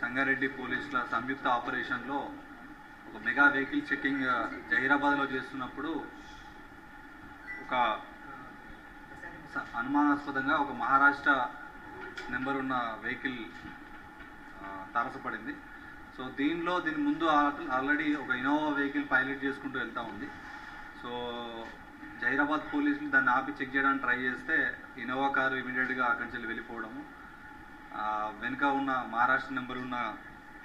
సంగారెడ్డి పోలీసుల సంయుక్త ఆపరేషన్లో ఒక మెగా వెహికల్ చెకింగ్ జహీరాబాద్లో చేస్తున్నప్పుడు ఒక అనుమానాస్పదంగా ఒక మహారాష్ట్ర నెంబర్ ఉన్న వెహికల్ తరసపడింది తారసపడింది. సో దీనిలో దీని ముందు ఆల్రెడీ ఒక ఇన్నోవా వెహికల్ పైలట్ చేసుకుంటూ వెళ్తూ ఉంది. సో జహీరాబాద్ పోలీసులు దాన్ని ఆపి చెక్ చేయడానికి ట్రై చేస్తే ఇనోవా కారు ఇమీడియట్గా అక్కడి నుంచి వెళ్ళిపోవడము వెనుక ఉన్న మహారాష్ట్ర నెంబర్ ఉన్న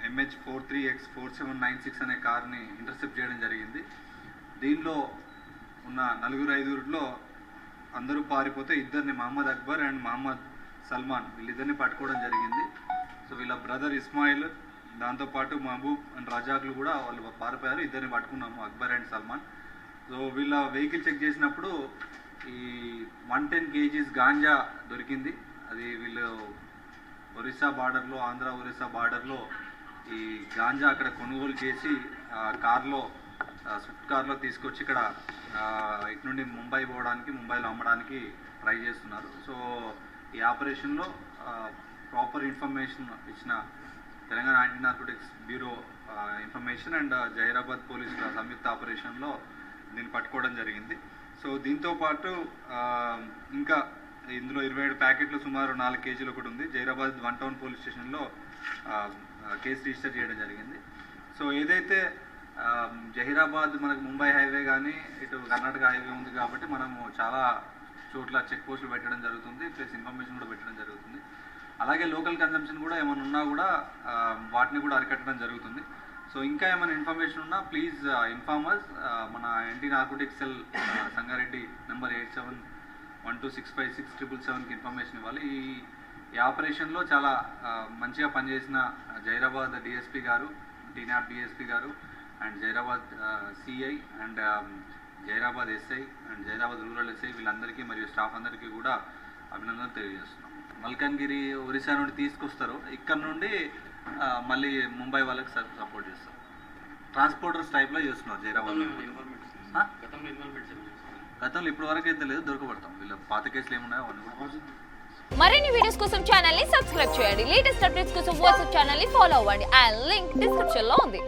MH four three X four seven nine six అనే కార్ని ఇంటర్సెప్ట్ చేయడం జరిగింది. దీనిలో ఉన్న నలుగురు ఐదుగురిలో అందరూ పారిపోతే ఇద్దరిని మహమ్మద్ అక్బర్ అండ్ మహమ్మద్ సల్మాన్ వీళ్ళిద్దరిని పట్టుకోవడం జరిగింది. సో వీళ్ళ బ్రదర్ ఇస్మాయిల్ దాంతోపాటు మహబూబ్ అండ్ రజాక్లు కూడా వాళ్ళు పారిపోయారు. ఇద్దరిని పట్టుకున్నాము అక్బర్ అండ్ సల్మాన్. సో వీళ్ళ వెహికల్ చెక్ చేసినప్పుడు ఈ వన్ టెన్ కేజీస్ గాంజా దొరికింది. అది వీళ్ళు ఒరిస్సా బార్డర్లో ఆంధ్ర ఒరిస్సా బార్డర్లో ఈ గాంజా అక్కడ కొనుగోలు చేసి కార్లో స్విఫ్ట్ కార్లో తీసుకొచ్చి ఇక్కడ ఇటు నుండి ముంబై పోవడానికి ముంబైలో అమ్మడానికి ట్రై చేస్తున్నారు. సో ఈ ఆపరేషన్లో ప్రాపర్ ఇన్ఫర్మేషన్ ఇచ్చిన Telangana anti narcotics bureau information and Zaheerabad పోలీసుల సంయుక్త ఆపరేషన్లో దీన్ని పట్టుకోవడం జరిగింది. సో దీంతో పాటు ఇంకా ఇందులో ఇరవై ఏడు ప్యాకెట్లు సుమారు నాలుగు కేజీలు ఒకటి ఉంది. జైరాబాద్ వన్ టౌన్ పోలీస్ స్టేషన్లో కేసు రిజిస్టర్ చేయడం జరిగింది. సో ఏదైతే జహీరాబాద్ మనకు ముంబై హైవే కానీ ఇటు కర్ణాటక హైవే ఉంది కాబట్టి మనము చాలా చోట్ల చెక్ పోస్టులు పెట్టడం జరుగుతుంది. ప్లస్ ఇన్ఫర్మేషన్ కూడా పెట్టడం జరుగుతుంది. అలాగే లోకల్ కన్జంప్షన్ కూడా ఏమైనా ఉన్నా కూడా వాటిని కూడా అరికట్టడం జరుగుతుంది. సో ఇంకా ఏమైనా ఇన్ఫర్మేషన్ ఉన్నా ప్లీజ్ ఇన్ఫార్మర్స్ మన anti narcotic cell Sangareddy number eight seven one two six five six triple సెవెన్కి ఇన్ఫర్మేషన్ ఇవ్వాలి. ఈ ఈ ఆపరేషన్లో చాలా మంచిగా పనిచేసిన Zaheerabad DSP garu TNAB DSP garu and Zaheerabad CI and Zaheerabad SI and Zaheerabad rural SI వీళ్ళందరికీ మరియు స్టాఫ్ అందరికీ కూడా అభినందనలు తెలియజేస్తున్నాం. మల్కన్గిరి ఒరిస్సా నుండి తీసుకొస్తారు. ఇక్కడ నుండి మళ్ళీ ముంబై వాళ్ళకి సపోర్ట్ చేస్తారు. ట్రాన్స్పోర్టర్స్ టైప్లో చేస్తున్నారు జైరాబాద్? గతంలో ఇప్పటి వరకు అయితే లేదు దొరకబడతాం. వీళ్ళ పాత కేసులు ఏమున్నాయో అవన్నీ కూడా మరిన్ని వీడియోస్ కోసం ఛానల్ని సబ్స్క్రైబ్ చేయండి. లేటెస్ట్ అప్డేట్స్ కోసం వాట్సాప్ ఛానల్ని ఫాలో అవ్వండి. ఆ లింక్ డిస్క్రిప్షన్లో ఉంది.